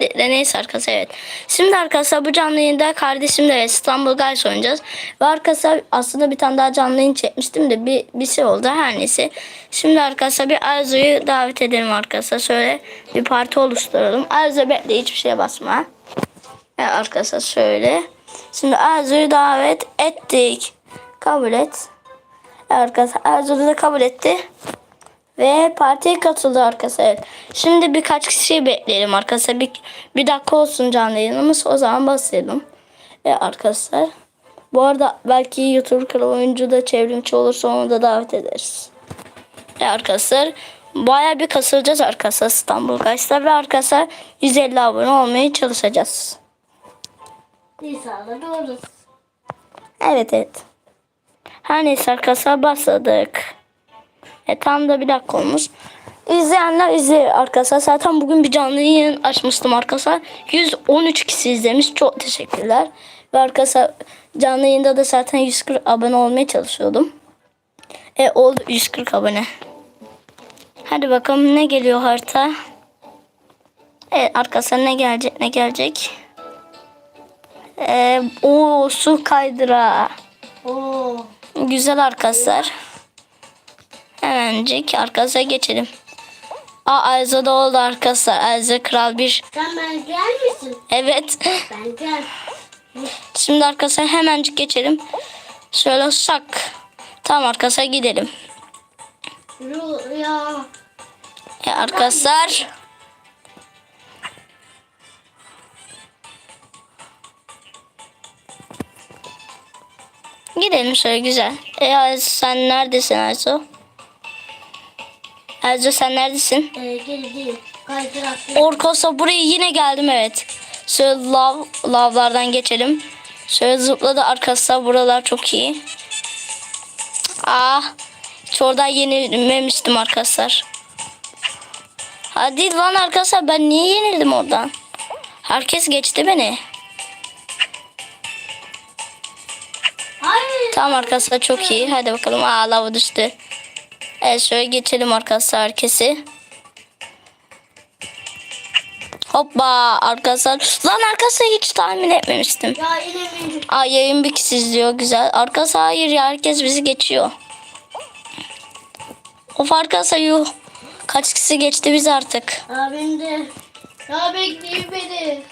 de neyse arkadaşlar evet. Şimdi arkadaşlar bu canlı yayında kardeşimle İstanbul Guys oynayacağız. Ve arkadaşlar aslında bir tane daha canlı yayın çekmiştim de bir, bir şey oldu her neyse. Şimdi arkadaşlar bir Arzu'yu davet edelim arkadaşlar. Şöyle bir parti oluşturalım. Arzu bekle hiçbir şeye basma. Evet arkadaşlar şöyle. Şimdi Arzu'yu davet ettik. Kabul et. Evet arkadaşlar Arzu da kabul etti. Ve partiye katıldı arkadaşlar. Şimdi birkaç kişiyi bekleyelim arkadaşlar. Bir, bir dakika olsun canlı yayınımız. O zaman başlayalım. Ve arkadaşlar. Bu arada belki YouTube kanalı oyuncu da çevrimçi olursa onu da davet ederiz. Ve arkadaşlar. Baya bir kasılacağız arkadaşlar İstanbul Guys'ta. Ve arkadaşlar 150 abone olmaya çalışacağız. Nisan'da doğrusu. Evet evet. Her neyse arkadaşlar başladık. E tam da bir dakika olmuş. İzleyenler izliyor arkadaşlar. Zaten bugün bir canlı yayın açmıştım arkadaşlar. 113 kişi izlemiş. Çok teşekkürler. Ve arkadaşlar canlı yayında da zaten 140 abone olmaya çalışıyordum. E oldu 140 abone. Hadi bakalım ne geliyor harita. Evet arkadaşlar ne gelecek ne gelecek. Ee, o su kaydıra. Oo. Güzel arkadaşlar. Hemencik arkadaşlar geçelim. Aa Ayza da oldu arkadaşlar. Ayza Kral bir. Sen ben gel misin? Evet. Ben gel. Şimdi arkadaşlar hemencik geçelim. Şöyle sak. Tamam arkadaşlar gidelim. Yürü ya. E, arkadaşlar. Gidelim şöyle güzel. E Ayza sen neredesin Ayza? Ayza sen neredesin? Ee. Kaydıraklı. Orkosa buraya yine geldim evet. Şöyle lav, lavlardan geçelim. Şöyle zıpladı arkadaşlar buralar çok iyi. Ah. Hiç oradan yenilmemiştim arkadaşlar. Hadi lan arkadaşlar ben niye yenildim oradan? Herkes geçti beni. Hayır. Tamam arkadaşlar çok iyi. Hadi bakalım. Aa lava düştü. Evet şöyle geçelim arkadaşlar herkesi. Hoppa arkadaşlar. Lan arkadaşlar hiç tahmin etmemiştim. Ya yine. Aa yayın bir kişi izliyor güzel. Arkadaşlar hayır ya herkes bizi geçiyor. Of arkadaşlar yuh. Kaç kişi geçti biz artık. Abim de. Ya bekleyin beni.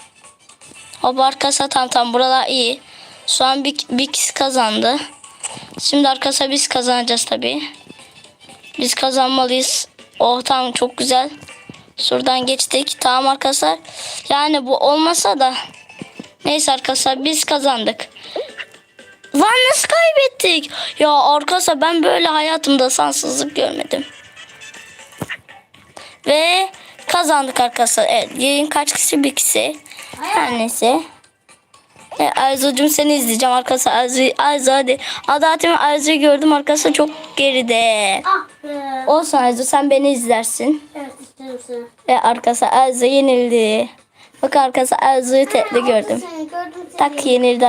Hop arkadaşlar tam tam buralar iyi. Şu an bir, bir kişi kazandı. Şimdi arkadaşlar biz kazanacağız tabii. Biz kazanmalıyız. Oh tamam çok güzel. Şuradan geçtik. Tamam arkadaşlar. Yani bu olmasa da. Neyse arkadaşlar biz kazandık. Lan nasıl kaybettik? Ya arkadaşlar ben böyle hayatımda sansızlık görmedim. Ve kazandık arkadaşlar. Evet yayın kaç kişi bir kişi. Her neyse. E, Arzucuğum seni izleyeceğim arkadaşlar. Arzu, Arzu hadi. Adaletimi Arzu'yu gördüm arkadaşlar çok geride. Ah be. Olsun Arzu sen beni izlersin. Evet isterim seni. Ve arkadaşlar Arzu yenildi. Bak arkadaşlar Arzu'yu tekli gördüm. Seni gördüm seni. Tak yenildi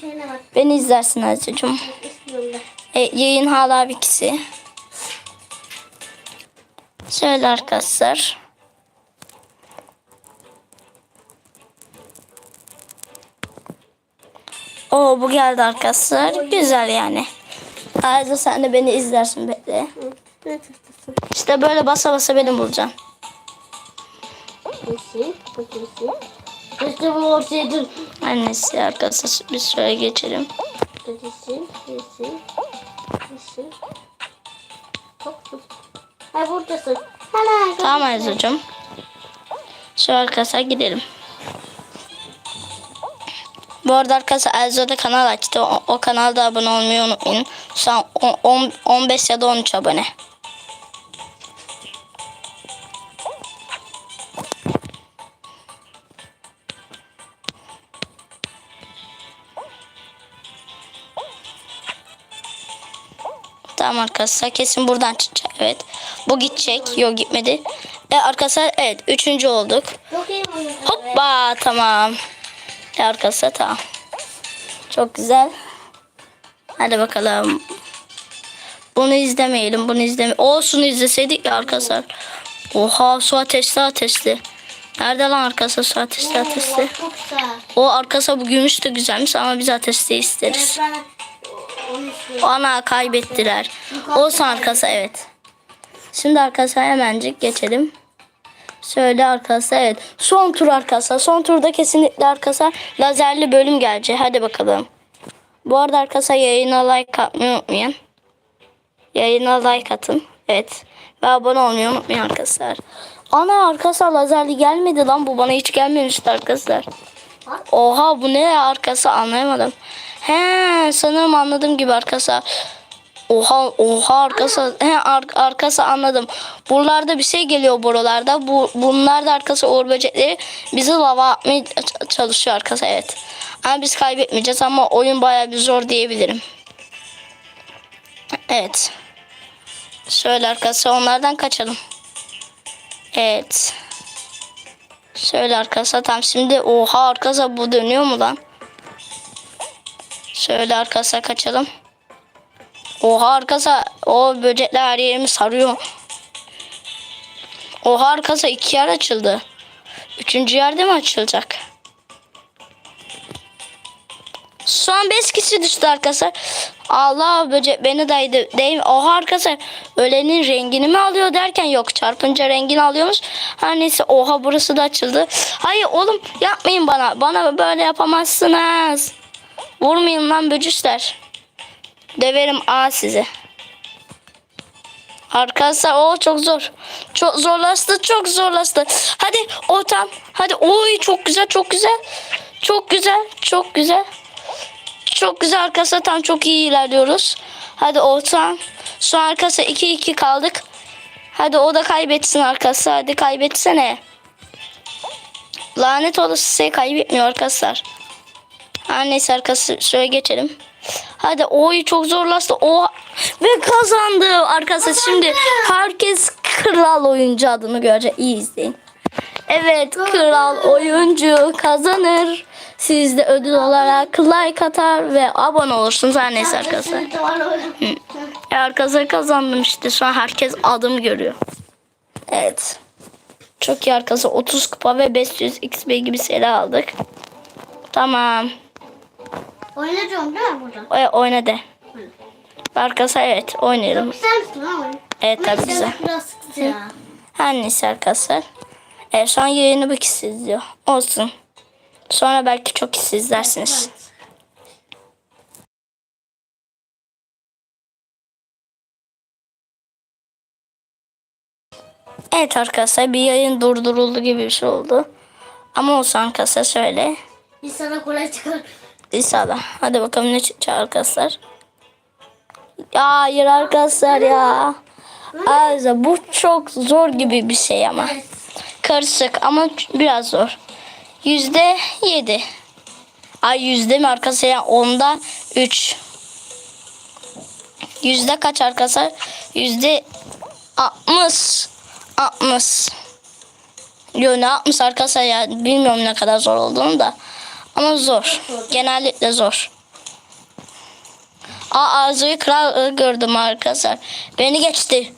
şöyle bak. Beni izlersin Arzucuğum. İstiyorum E, ben. yayın hala bir kişi. Şöyle arkadaşlar. Oo bu geldi arkadaşlar. Güzel yani. Ayrıca sen de beni izlersin bekle. Ne tıstırsın? İşte böyle basa basa beni bulacaksın. İşte bu ortayadır. Annesi arkadaşlar biz şöyle geçelim. Ha buradasın. Tamam Ayzucuğum. Şöyle arkadaşlar gidelim. Bu arada arkadaşlar Erzo da kanal açtı. O, o kanalda abone olmayı unutmayın. Şu an on- on- 15 ya da 13 abone. Tamam arkadaşlar kesin buradan çıkacak. Evet. Bu gidecek. Yok gitmedi. E arkadaşlar evet. Üçüncü olduk. Hoppa tamam. Arkadaşlar tamam. Çok güzel. Hadi bakalım. Bunu izlemeyelim. Bunu izleme. Olsun izleseydik ya arkadaşlar. Oha su ateşli ateşli. Nerede lan arkası su ateşli ateşli? O arkası bu gümüş de güzelmiş ama biz ateşli isteriz. Ana kaybettiler. Olsun arkası evet. Şimdi arkadaşlar hemencik geçelim. Söyle arkadaşlar evet. Son tur arkadaşlar. Son turda kesinlikle arkadaşlar lazerli bölüm gelecek. Hadi bakalım. Bu arada arkadaşlar yayına like atmayı unutmayın. Yayına like atın. Evet. Ve abone olmayı unutmayın arkadaşlar. Ana arkadaşlar lazerli gelmedi lan. Bu bana hiç gelmemişti arkadaşlar. Oha bu ne arkası anlayamadım. He sanırım anladım gibi arkası. Oha oha arkası he ar- arkası anladım. Buralarda bir şey geliyor buralarda. Bu bunlar da arkası uğur böcekleri bizi lava atmaya çalışıyor arkası evet. Ama biz kaybetmeyeceğiz ama oyun bayağı bir zor diyebilirim. Evet. Şöyle arkası onlardan kaçalım. Evet. Şöyle arkası tam şimdi oha arkası bu dönüyor mu lan? Şöyle arkası kaçalım. Oha arkası o böcekler her yerimi sarıyor. Oha arkası iki yer açıldı. Üçüncü yerde mi açılacak? An beş kişi düştü arkadaşlar. Allah böcek beni daydı. Değil mi? Oha arkadaşlar ölenin rengini mi alıyor derken yok çarpınca rengini alıyormuş. Her neyse oha burası da açıldı. Hayır oğlum yapmayın bana. Bana böyle yapamazsınız. Vurmayın lan böcüşler. Deverim a size. Arkadaşlar o çok zor. Çok zorlaştı çok zorlaştı. Hadi ortam. Hadi oy çok güzel çok güzel. Çok güzel çok güzel. Çok güzel arkadaşlar tam çok iyi ilerliyoruz. Hadi ortam. Şu an arkadaşlar 2-2 kaldık. Hadi o da kaybetsin arkadaşlar. Hadi kaybetsene. Lanet olası şey kaybetmiyor arkadaşlar. Her neyse arkadaşlar şöyle geçelim. Hadi oy çok zorlaştı. O ve kazandı arkadaşlar. Şimdi herkes kral oyuncu adını görecek. İyi izleyin. Evet kral oyuncu kazanır. Siz de ödül olarak like atar ve abone olursunuz her neyse arkadaşlar. E, arkadaşlar kazandım işte. Şu an herkes adım görüyor. Evet. Çok iyi arkadaşlar. 30 kupa ve 500 XP gibi şeyler aldık. Tamam. Oynayacağım değil mi burada? E, oyna de. Arkadaşlar evet oynayalım. Güzel misin lan oyun? Evet tabii güzel. Biraz sıkıntı ya. Her neyse arkadaşlar. Evet şu an yayını bir kişi izliyor. Olsun. Sonra belki çok kişi izlersiniz. Evet. Evet arkadaşlar bir yayın durduruldu gibi bir şey oldu. Ama olsun arkadaşlar şöyle. Biz sana kolay çıkar. İnşallah. Hadi bakalım ne çıkacak arkadaşlar. Ya hayır arkadaşlar ya. Arıza bu çok zor gibi bir şey ama. Evet. Karışık ama biraz zor. Yüzde yedi. Ay yüzde mi arkadaşlar? Yani onda üç. Yüzde kaç arkadaşlar? Yüzde altmış. Altmış. Yo ne yapmış arkadaşlar ya bilmiyorum ne kadar zor olduğunu da. Ama zor. Genellikle zor. Aa Arzu'yu kral gördüm arkadaşlar. Beni geçti.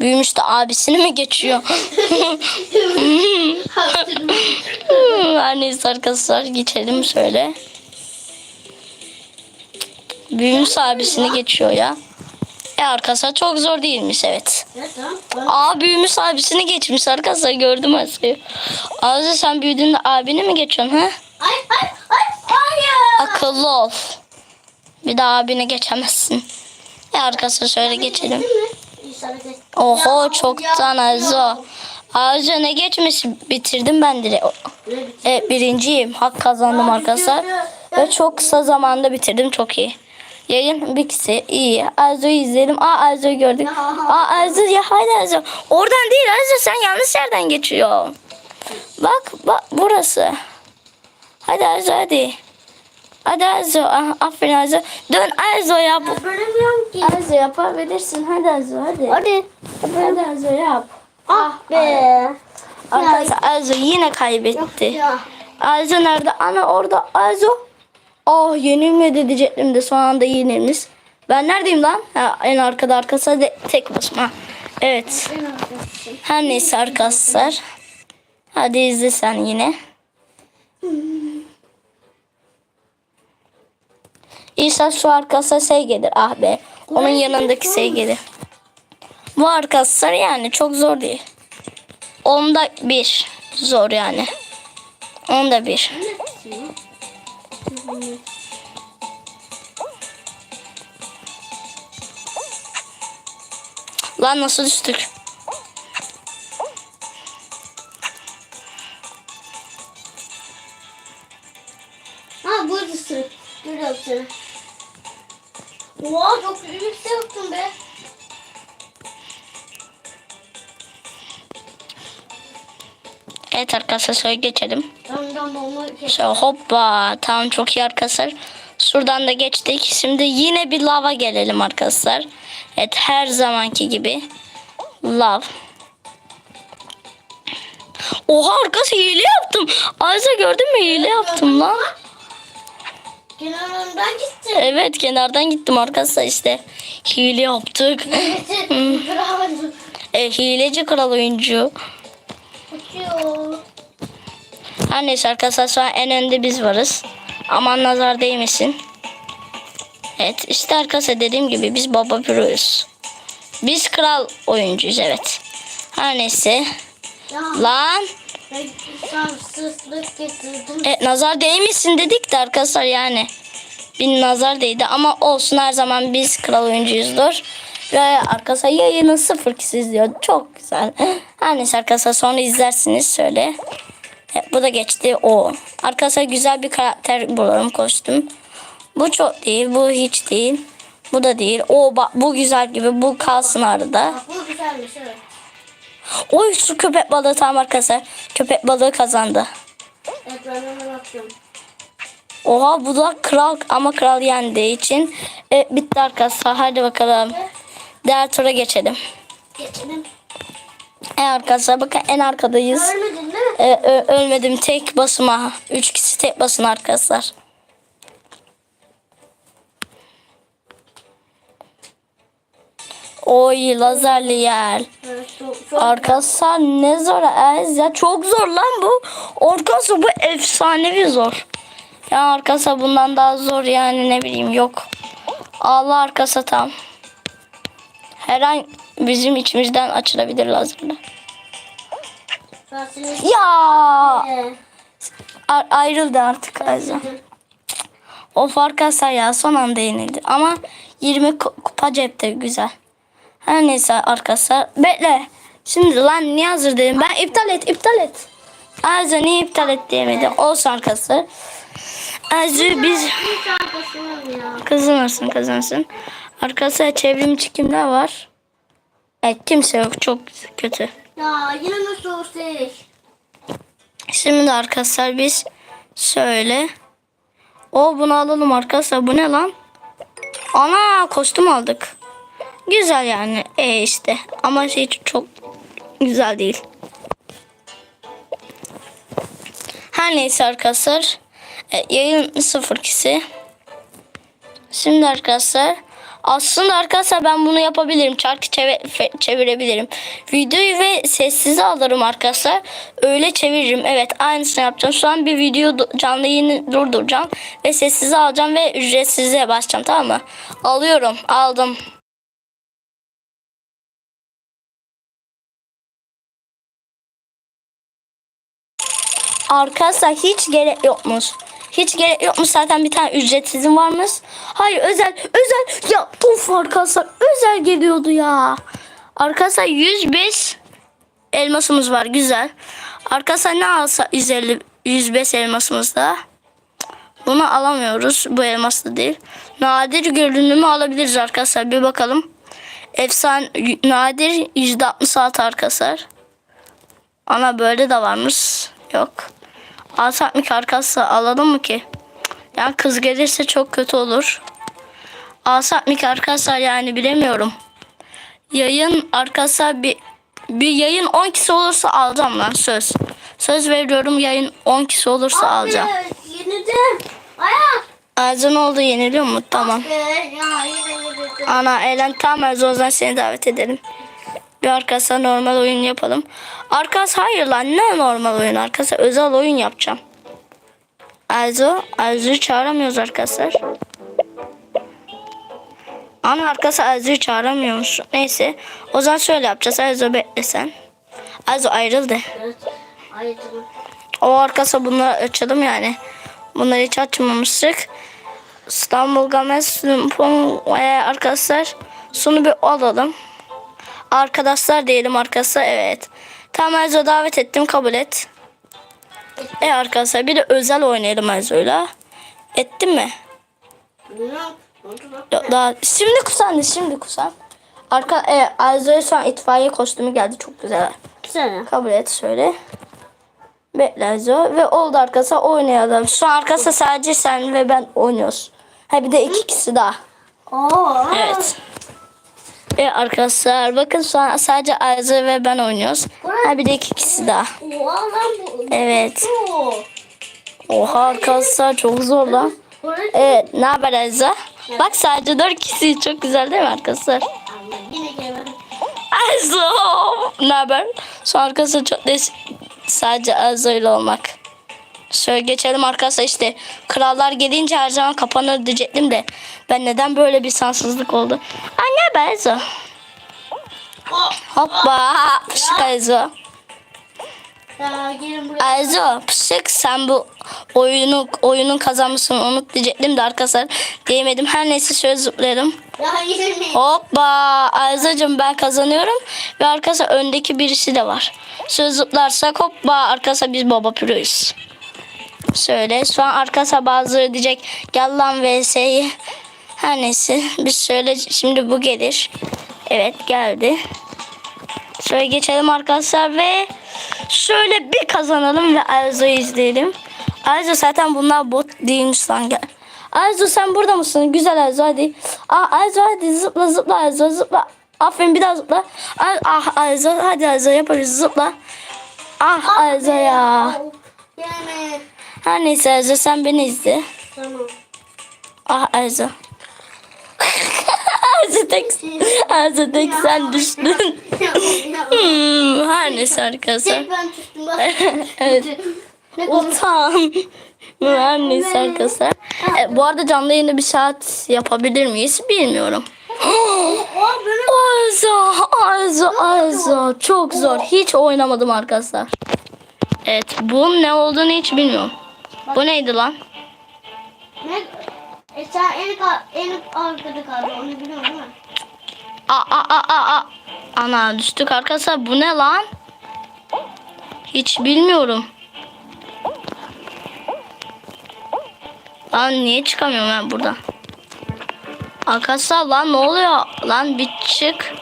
Büyümüş de abisini mi geçiyor? Her neyse arkadaşlar geçelim şöyle. Büyümüş abisini geçiyor ya. E arkadaşlar çok zor değilmiş evet. Aa büyümüş abisini geçmiş arkadaşlar gördüm Aslı'yı. Arzu sen büyüdüğünde abini mi geçiyorsun ha? Ay ay ay hayır. Akıllı ol. Bir daha abini geçemezsin. E arkadaşlar şöyle geçelim. Oho Ya, çoktan ya. Arzu ne geçmiş bitirdim ben direkt. Evet birinciyim. Hak kazandım arkadaşlar. Ve çok kısa zamanda bitirdim. Çok iyi. Yayın bir kişi iyi. Arzu'yu izleyelim. Aa Arzu'yu gördük. Aa Arzu ya haydi Arzu. Oradan değil Arzu sen yanlış yerden geçiyorsun. Bak bak burası. Hadi Arzu hadi. Hadi Arzu. Ah, aferin Arzu. Dön Arzu yap. Bölemiyorum ki. Arzu yapabilirsin. Hadi Arzu hadi. Hadi. Hadi Arzu yap. Ah be. Arkadaşlar Arzu yine kaybetti. Ya. Arzu nerede? Ana orada Arzu. Oh yenilmedi diyecektim de son anda yenilmiş. Ben neredeyim lan? Ha, en arkada arkası de tek başıma. Evet. Her neyse arkadaşlar. Hadi izle sen yine. İsa şu arkasına şey gelir. Ah be. Onun yanındaki şey gelir. Bu arkadaşlar yani çok zor değil. Onda bir zor yani. Onda bir. Lan nasıl düştük? Yüksek yaptın be. Evet arkadaşlar şöyle geçelim. Şöyle hoppa. Tamam çok iyi arkadaşlar. Şuradan da geçtik. Şimdi yine bir lava gelelim arkadaşlar. Evet her zamanki gibi. Lav. Oha arkadaşlar hile yaptım. Ayza gördün mü hile yaptım lan. Kenarından gittin. Evet kenardan gittim arkadaşlar işte. Hile yaptık. E, hileci kral oyuncu. Uçuyor. Her neyse arkadaşlar şu an en önde biz varız. Aman nazar değmesin. Evet işte arkadaşlar dediğim gibi biz baba büroyuz. Biz kral oyuncuyuz evet. Her neyse. Ya Lan ben evet, nazar değmesin dedik de arkadaşlar yani. Bir nazar değdi ama olsun her zaman biz kral oyuncuyuzdur. Ve arkadaşlar yayını sıfır kişi izliyor. Çok güzel. Her neyse arkadaşlar sonra izlersiniz şöyle. Evet, bu da geçti o. Arkadaşlar güzel bir karakter bulalım kostüm. Bu çok değil, bu hiç değil. Bu da değil. O bak bu güzel gibi. Bu kalsın arada. Bak bu güzelmiş evet. Oy şu köpek balığı tamam arkadaşlar. Köpek balığı kazandı. Evet ben. Oha bu da kral ama kral yendiği için e, bitti arkadaşlar. Hadi bakalım. Diğer tura geçelim. Geçelim. E arkadaşlar bakın en arkadayız. Ölmedin değil mi? E, ö- ölmedim tek basıma. Üç kişi tek basın arkadaşlar. Oy lazerli yer. Evet çok çok. Arkadaşlar ne zor ez ya. Çok zor lan bu. Arkadaşlar bu efsanevi zor. Ya arkadaşlar bundan daha zor yani ne bileyim yok. Allah arkası tam. Her an bizim içimizden açılabilir seni... Ya A- ayrıldı artık Ayza. Of arkadaşlar ya son anda yenildi. Ama 20 ku- kupa cepte güzel. Her neyse arkadaşlar. Bekle. Şimdi lan niye hazır dedim. Ben iptal et iptal et. Ayza niye iptal et diyemedi. Olsun arkadaşlar. Ayza biz kazanırsın kazanırsın. Arkadaşlar çevrimiçi kimler var? Evet kimse yok çok kötü. Ya yine mi sorsek? Şimdi arkadaşlar biz şöyle. O bunu alalım arkadaşlar. Bu ne lan? Ana kostüm aldık. Güzel yani. E işte. Ama şey çok güzel değil. Her neyse arkadaşlar. E, yayın 02'si. Şimdi arkadaşlar aslında arkadaşlar ben bunu yapabilirim. Çarkı çevirebilirim. Videoyu ve sessize alırım arkadaşlar. Öyle çeviririm. Evet aynısını yapacağım. Şu an bir video canlı yayını durduracağım. Ve sessize alacağım ve ücretsize basacağım tamam mı? Alıyorum. Aldım. Arkadaşlar hiç gerek yokmuş. Hiç gerek yokmuş zaten bir tane ücretsizim varmış. Hayır özel özel ya of arkadaşlar özel geliyordu ya. Arkadaşlar 105 elmasımız var güzel. Arkadaşlar ne alsa 150 105 elmasımız da. Bunu alamıyoruz. Bu elmas da değil. Nadir görünümü alabiliriz arkadaşlar. Bir bakalım. Efsane nadir %66 arkadaşlar. Ana böyle de varmış. Yok. Alsak mı ki alalım mı ki? Yani kız gelirse çok kötü olur. Alsak mı ki arkadaşlar yani bilemiyorum. Yayın arkadaşlar bir bir yayın 10 kişi olursa alacağım lan söz. Söz veriyorum yayın 10 kişi olursa alacağım. Evet, yenildim. Ayak. Ercan oldu yeniliyor mu? Tamam. Ee, ya yenildim. Ana eğlen tamam Ercan o zaman seni davet edelim. Bir arkadaşlar normal oyun yapalım. Arkadaş hayır lan ne normal oyun arkadaşlar özel oyun yapacağım. Arzu, Arzu'yu çağıramıyoruz arkadaşlar. Ana arkası Arzu'yu çağıramıyormuş. Neyse. O zaman şöyle yapacağız. Arzu bekle sen. Arzu ayrıldı. Evet. O arkası bunları açalım yani. Bunları hiç açmamıştık. İstanbul Games arkadaşlar sonu bir alalım. Arkadaşlar diyelim arkadaşlar evet. Tamam Erzo davet ettim kabul et. E arkadaşlar bir de özel oynayalım Erzo'yla. Ettin mi? Yok, daha şimdi kusan şimdi kusan. Arka e, Erzo'ya şu an itfaiye kostümü geldi çok güzel. Güzel. Kabul et şöyle. Bekle Erzo. Ve oldu arkadaşlar oynayalım. Şu an arkadaşlar sadece sen ve ben oynuyoruz. Ha bir de iki kişi daha. Oo. Evet. Evet arkadaşlar bakın şu an sadece Erzo ve ben oynuyoruz. Ha bir de iki kişi daha. Evet. Oha arkadaşlar çok zor lan. Evet ne haber Erzo? Bak sadece dört kişi çok güzel değil mi arkadaşlar? Erzo ne haber? Şu an arkadaşlar çok des sadece Erzo ile olmak. Şöyle geçelim arkadaşlar işte krallar gelince her zaman kapanır diyecektim de ben neden böyle bir sansızlık oldu? Anne be Erzo. Oh. Hoppa pışık buraya. Erzo pışık sen bu oyunu oyunun kazanmışsın unut diyecektim de arkadaşlar diyemedim. Her neyse şöyle zıplayalım. Hoppa Erzacığım ben kazanıyorum ve arkadaşlar öndeki birisi de var. Şöyle zıplarsak hoppa arkadaşlar biz baba pürüyüz. Şöyle şu an arkadaşlar bazıları diyecek gel lan vs'yi. Her neyse biz şöyle şimdi bu gelir. Evet geldi. Şöyle geçelim arkadaşlar ve şöyle bir kazanalım ve Erzo'yu izleyelim. Erzo zaten bunlar bot değilmiş lan gel. Erzo sen burada mısın? Güzel Erzo hadi. Ah Erzo hadi zıpla zıpla Erzo zıpla. Aferin bir daha zıpla. Ah, ah Erzo hadi Erzo yaparız zıpla. Ah Erzo ya. Yani. Her neyse Erzo sen beni izle. Tamam. Ah Erzo. Erzo tek, Erzo tek sen düştün. Hmm, her neyse arkadaşlar. Tek ben düştüm evet. Utan. Her neyse arkadaşlar. E, bu arada canlı yayında bir saat yapabilir miyiz bilmiyorum. Arzu, Arzu, Arzu. Çok zor. Hiç oynamadım arkadaşlar. Evet, bunun ne olduğunu hiç bilmiyorum. Bu neydi lan? Ne? E sen en, en arkada kaldın onu biliyorsun değil mi? Aa, aa, aa, aa. Ana düştük arkadaşlar. Bu ne lan? Hiç bilmiyorum. Lan niye çıkamıyorum ben buradan? Arkadaşlar lan ne oluyor? Lan bir çık.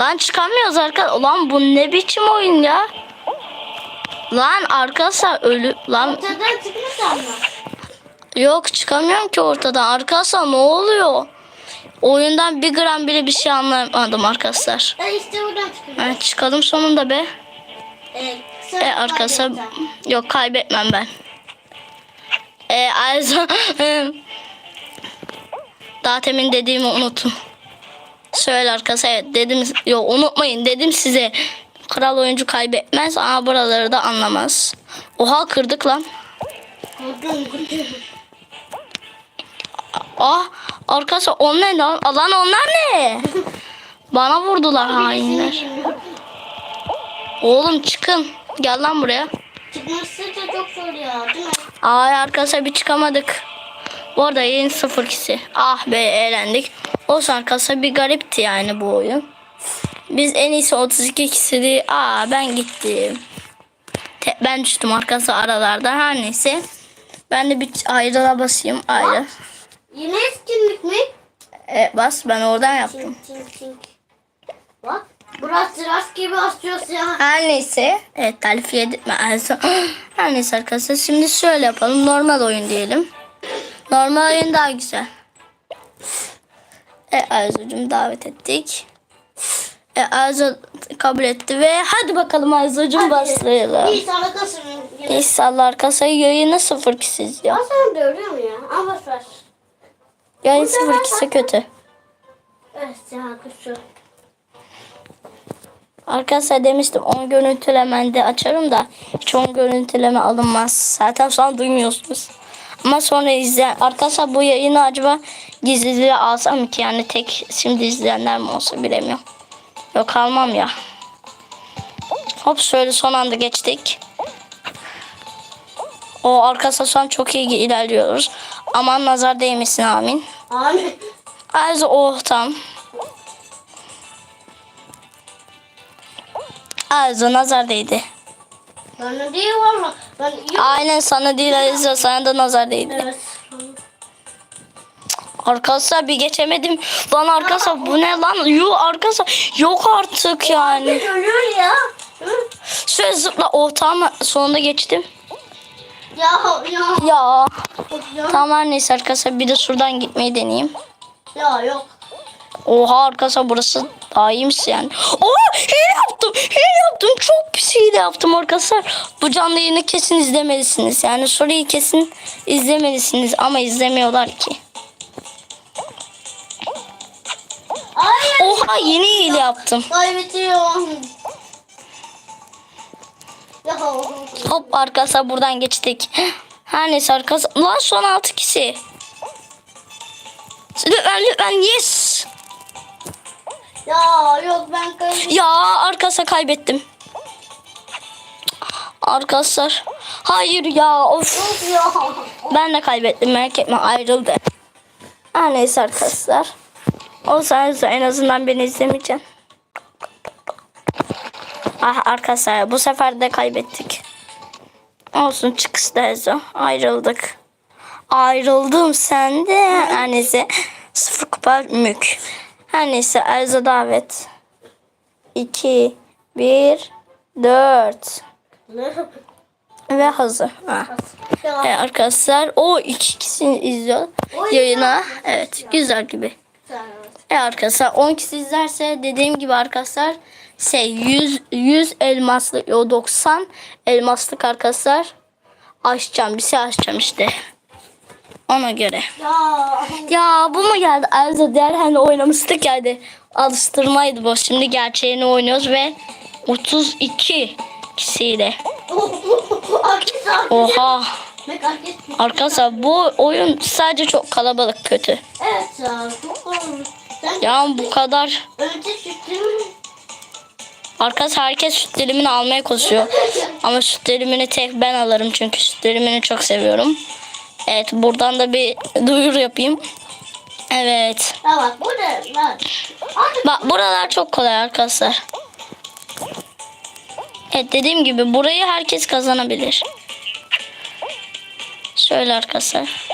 Lan çıkamıyoruz arkadaşlar. Lan bu ne biçim oyun ya? Lan arkadaşlar ölü lan Ortadan çıkmışlar mı? yok çıkamıyorum ki ortadan. Arkadaşlar ne oluyor? Oyundan bir gram bile bir şey anlamadım arkadaşlar. Ya işte buradan çıkıyor. Evet çıkalım sonunda be. Evet. E arkadaşlar yok kaybetmem ben. E Ayza daha temin dediğimi unutun. Söyle arkadaşlar evet dedim yok unutmayın dedim size. Kral oyuncu kaybetmez ama buraları da anlamaz. Oha kırdık lan. Ah arkadaşlar onlar ne lan? Lan onlar ne? Bana vurdular hainler. Oğlum çıkın. Gel lan buraya. Çıkması da çok zor ya değil mi? Ay arkadaşlar bir çıkamadık. Bu arada yayın sıfır kişi. Ah be eğlendik. Olsun arkadaşlar bir garipti yani bu oyun. Biz en iyisi 32 kişiydi. Aa ben gittim. Te- ben düştüm arkadaşlar aralarda. Her neyse. Ben de bir ayrıla basayım. Ayrı. Yine etkinlik mi? E, bas ben oradan yaptım. Bak. Burası rast gibi asıyoruz ya. Her neyse. Evet etme. Elsa. Her neyse arkadaşlar. Şimdi şöyle yapalım. Normal oyun diyelim. Normal oyun daha güzel. E Arzucuğum davet ettik. E Arzu kabul etti ve hadi bakalım Arzucuğum başlayalım. Salakasın. Yine. İnşallah arkadaşlar yayını sıfır kişi izliyor. Bazen de öyle mi ya? Ama boş ver. Yayın sıfır kişi kötü. Evet ya kuşu. Arkadaşlar demiştim 10 görüntülemende açarım da hiç 10 görüntüleme alınmaz. Zaten an duymuyorsunuz. Ama sonra izleyen arkadaşlar bu yayını acaba gizliliğe alsam ki yani tek şimdi izleyenler mi olsa bilemiyorum. Yok almam ya. Hop şöyle son anda geçtik. O şu an çok iyi ilerliyoruz. Aman nazar değmesin amin. Amin. Also oh tam. Also nazar değdi. Bana değil valla. Aynen sana değil Alize sana da nazar değdi. Evet. Arkadaşlar bir geçemedim. Lan arkadaşlar bu ne lan? Yuh arkadaşlar yok artık yani. Ölüyor ya. Şöyle zıpla. Oh tamam sonunda geçtim. Ya ya. Ya. Tamam her neyse arkadaşlar bir de şuradan gitmeyi deneyeyim. ya yok. Oha arkadaşlar burası daha iyiymiş yani. Oha hile yaptım. Hile yaptım. Çok pis hile yaptım arkadaşlar. Bu canlı yayını kesin izlemelisiniz. Yani soruyu kesin izlemelisiniz ama izlemiyorlar ki. Oha yeni hile yaptım. Kaybediyorum. Hop arkadaşlar buradan geçtik. Her neyse arkadaşlar. Lan son altı kişi. Lütfen lütfen yes. Ya yok ben kaybediyorum. Ya arkadaşlar kaybettim. Arkadaşlar. Hayır ya of. Ya. Ben de kaybettim merak etme ayrıldı. Her neyse arkadaşlar. O sayesinde en azından beni izlemeyeceğim. Ah arkadaşlar bu sefer de kaybettik. Olsun çıkışta Ezo. Ayrıldık. Ayrıldım sen de. Her neyse. Sıfır kupa mük. Her neyse Ezo davet. 2, 1, 4 ve hazır. Ha. Evet arkadaşlar o iki kişi izliyor yayına. Evet güzel gibi. Evet arkadaşlar 10 kişi izlerse dediğim gibi arkadaşlar şey 100 100 elmaslık o 90 elmaslık arkadaşlar açacağım bir şey açacağım işte. Ona göre. Ya. Ya bu mu geldi? Elza diğer hani oynamıştık geldi. Alıştırmaydı bu. Şimdi gerçeğini oynuyoruz ve 32 kişiyle. Oha. Arkadaşlar bu oyun sadece çok kalabalık kötü. Evet ya. Çok olmuş. Ya bu kadar. Arkadaşlar herkes süt dilimini almaya koşuyor. Ama süt dilimini tek ben alırım çünkü süt dilimini çok seviyorum. Evet buradan da bir duyuru yapayım. Evet. Ya Bak buralar çok kolay arkadaşlar. Evet dediğim gibi burayı herkes kazanabilir. Şöyle arkadaşlar.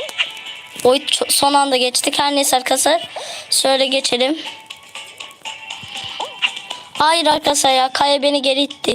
Ço- son anda geçtik. Her neyse arkadaşlar. Şöyle geçelim. Hayır arkadaşlar ya Kaya beni geri itti.